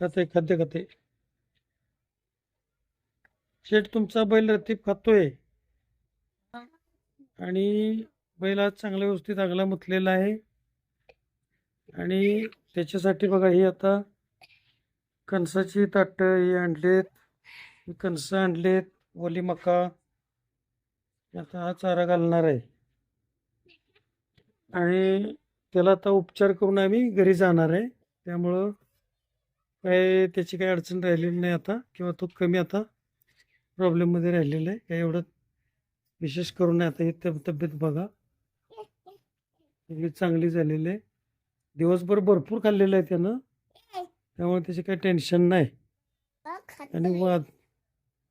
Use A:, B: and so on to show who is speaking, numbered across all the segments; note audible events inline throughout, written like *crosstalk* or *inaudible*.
A: खाते खाते खाते. शेठ तुमचा बैल रतीप खातोय. आणि बैल आज चांगल्या व्यवस्थित आगला मुतलेला आहे. आणि त्याच्यासाठी बघा ही आता कणसाची ताट ही आणलेत. कणसं आणलेत. ओली मका. आता हा चारा घालणार आहे. आणि त्याला आता उपचार करून आम्ही घरी जाणार आहे. त्यामुळं काय त्याची काही अडचण राहिलेली नाही आता किंवा तो कमी आता प्रॉब्लेममध्ये राहिलेला आहे. काही एवढं विशेष करून नाही. आता ही तब- तब्येत बघा. चांगली झालेली आहे. दिवसभर भरपूर खाल्लेलं आहे त्यानं. त्यामुळे त्याचे काही टेन्शन नाही. आणि वाद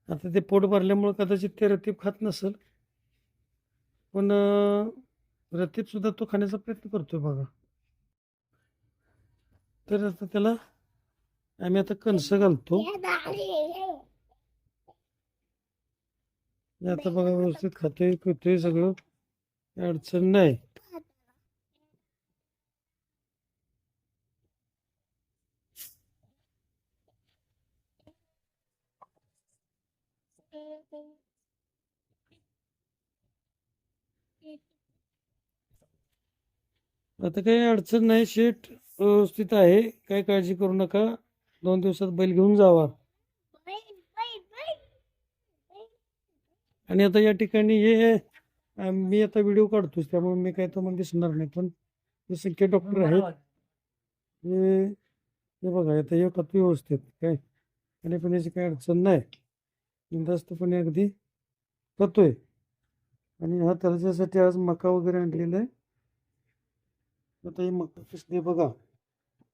A: आता ते पोट भरल्यामुळं कदाचित ते रतीब खात नसेल. पण अं, रतीब सुद्धा तो खाण्याचा प्रयत्न करतोय बघा. तर आता त्याला आम्ही आता कणसं घालतो. आता बघा व्यवस्थित खातोय पितोय सगळं. अडचण नाही. आता काही अडचण नाही. शेट व्यवस्थित आहे. काही काळजी करू नका. दोन दिवसात बैल घेऊन जावा. आणि आता या ठिकाणी हे मी आता व्हिडिओ काढतोच त्यामुळे मी काय तुम्हाला दिसणार नाही. पण हे संख्या डॉक्टर आहेत हे बघा आता हे खातो व्यवस्थित काय खाण्यापिण्याची काही अडचण नाही. बिंदास्तपणे अगदी करतोय. आणि हा त्याच्यासाठी आज मका वगैरे आणलेला आहे. आता ही मका कसली बघा.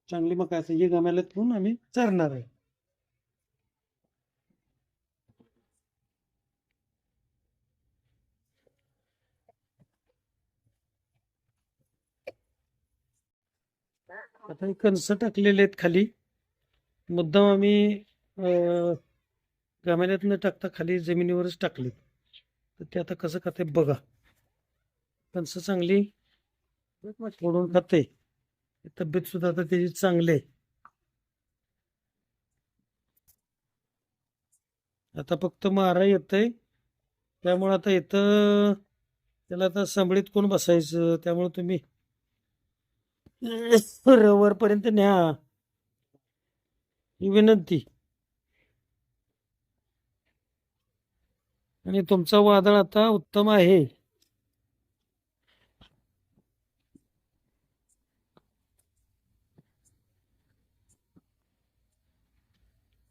A: चांगली मका असं हे गम्याला घेऊन आम्ही चारणार आहे. आता हे कणसं टाकलेले आहेत खाली. मुद्दाम आम्ही अं, गमेल्यात न टाकता खाली जमिनीवरच टाकले. तर ते आता कसं खाते बघा. कणसं चांगली फोडून खाते. तब्येत सुद्धा आता त्याची चांगली आहे. आता फक्त मारा येतंय. त्यामुळे आता इथं त्याला आता संभळीत कोण बसायचं? त्यामुळे तुम्ही रवरपर्यंत न्या. ही विनंती. आणि तुमचा वादळ आता उत्तम आहे.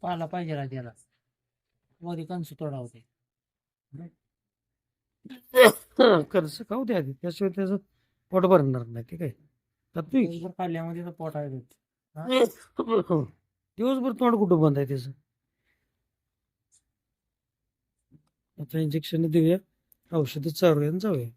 B: पाला पाहिजे ना त्याला मध्ये कंस तोडा होते *coughs*
A: कर्ज खाऊ द्या आधी. त्याशिवाय त्याचं पोट भरणार नाही ठीक.
B: दिवसभर खाल्ल्यामध्ये तर पोट आहे. *coughs*
A: दिवसभर तोंड कुठं बंद आहे त्याचं? आता इंजेक्शन देऊया. औषधं चालूया आणि जाऊया.